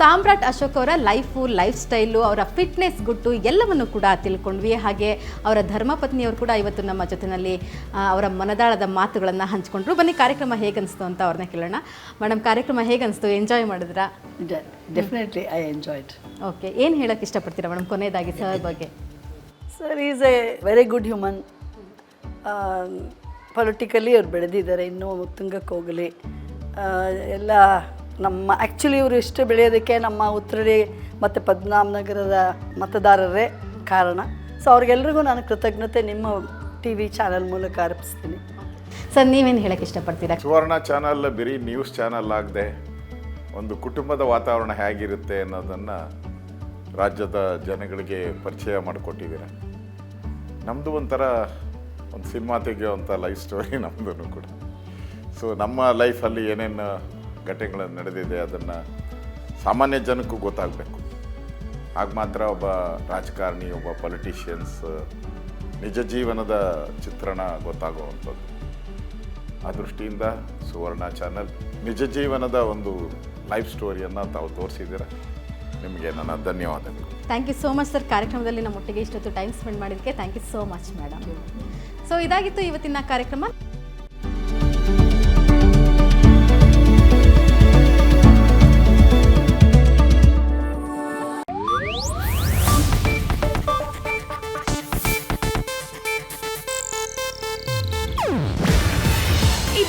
ಸಾಮ್ರಾಟ್ ಅಶೋಕ್ ಅವರ life life style ಅವರ fitness ಗುಟ್ಟು ಎಲ್ಲವನ್ನು ಕೂಡ ತಿಳ್ಕೊಂಡ್ವಿ. ಹಾಗೆ ಅವರ ಧರ್ಮಪತ್ನಿಯವರು ಕೂಡ ಇವತ್ತು ನಮ್ಮ ಜೊತೆಯಲ್ಲಿ ಅವರ ಮನದಾಳದ ಮಾತುಗಳನ್ನು ಹಂಚ್ಕೊಂಡ್ರು. ಬನ್ನಿ ಕಾರ್ಯಕ್ರಮ ಹೇಗನ್ನಿಸ್ತು ಅಂತ ಅವ್ರನ್ನ ಕೇಳೋಣ. ಮೇಡಮ್ ಕಾರ್ಯಕ್ರಮ ಹೇಗನ್ನಿಸ್ತು ಎಂಜಾಯ್ ಮಾಡಿದ್ರಾ? ಡೆಫಿನೆಟ್ಲಿ ಐ ಎಂಜಾಯ್ಡ್ ಓಕೆ ಏನು ಹೇಳಕ್ಕೆ ಇಷ್ಟಪಡ್ತೀರಾ ಮೇಡಮ್ ಕೊನೆಯದಾಗಿ ಸರ್ ಬಗ್ಗೆ? Sir is a very good human politically ಅವ್ರು ಬೆಳೆದಿದ್ದಾರೆ ಇನ್ನೂ ತುಂಗಕ್ಕೆ ಹೋಗಲಿ. ಎಲ್ಲ ನಮ್ಮ ಆ್ಯಕ್ಚುಲಿ ಇವರು ಇಷ್ಟು ಬೆಳೆಯೋದಕ್ಕೆ ನಮ್ಮ ಉತ್ತರಡಿ ಮತ್ತು ಪದ್ಮನಾಭನಗರದ ಮತದಾರರೇ ಕಾರಣ. ಸೊ ಅವ್ರಿಗೆಲ್ರಿಗೂ ನಾನು ಕೃತಜ್ಞತೆ ನಿಮ್ಮ ಟಿ ವಿ ಚಾನಲ್ ಮೂಲಕ ಅರ್ಪಿಸ್ತೀನಿ. ಸರ್ ನೀವೇನು ಹೇಳಕ್ಕೆ ಇಷ್ಟಪಡ್ತೀರಾ? ಸುವರ್ಣ ಚಾನಲ್ ಬರೀ ನ್ಯೂಸ್ ಚಾನಲ್ ಆಗದೆ ಒಂದು ಕುಟುಂಬದ ವಾತಾವರಣ ಹೇಗಿರುತ್ತೆ ಅನ್ನೋದನ್ನು ರಾಜ್ಯದ ಜನಗಳಿಗೆ ಪರಿಚಯ ಮಾಡಿಕೊಟ್ಟಿದ್ದೀರ. ನಮ್ಮದು ಒಂಥರ ಒಂದು ಸಿನಿಮಾ ತೆಗೆಯುವಂಥ ಲೈಫ್ ಸ್ಟೋರಿ ನಮ್ಮದೂ ಕೂಡ. ಸೊ ನಮ್ಮ ಲೈಫಲ್ಲಿ ಏನೇನು ಘಟನೆಗಳು ನಡೆದಿದೆ, ಅದನ್ನು ಸಾಮಾನ್ಯ ಜನಕ್ಕೂ ಗೊತ್ತಾಗಬೇಕು. ಆಗ ಮಾತ್ರ ಒಬ್ಬ ರಾಜಕಾರಣಿ, ಒಬ್ಬ ಪೊಲಿಟಿಷಿಯನ್ಸ್ ನಿಜ ಜೀವನದ ಚಿತ್ರಣ ಗೊತ್ತಾಗುವಂಥದ್ದು. ಆ ದೃಷ್ಟಿಯಿಂದ ಸುವರ್ಣ ಚಾನಲ್ ನಿಜ ಜೀವನದ ಒಂದು ಲೈಫ್ ಸ್ಟೋರಿಯನ್ನು ತಾವು ತೋರಿಸಿದ್ದೀರ? ನಿಮಗೆ ನನ್ನ ಧನ್ಯವಾದಗಳು. Thank you so much sir ಕಾರ್ಯಕ್ರಮದಲ್ಲಿ ನಮ್ಮೊಟ್ಟಿಗೆ ಇಷ್ಟೊತ್ತು ಟೈಮ್ ಸ್ಪೆಂಡ್ ಮಾಡಿದ್ದಕ್ಕೆ thank you so much madam so ಇದಾಗಿತ್ತು ಇವತ್ತಿನ ಕಾರ್ಯಕ್ರಮ.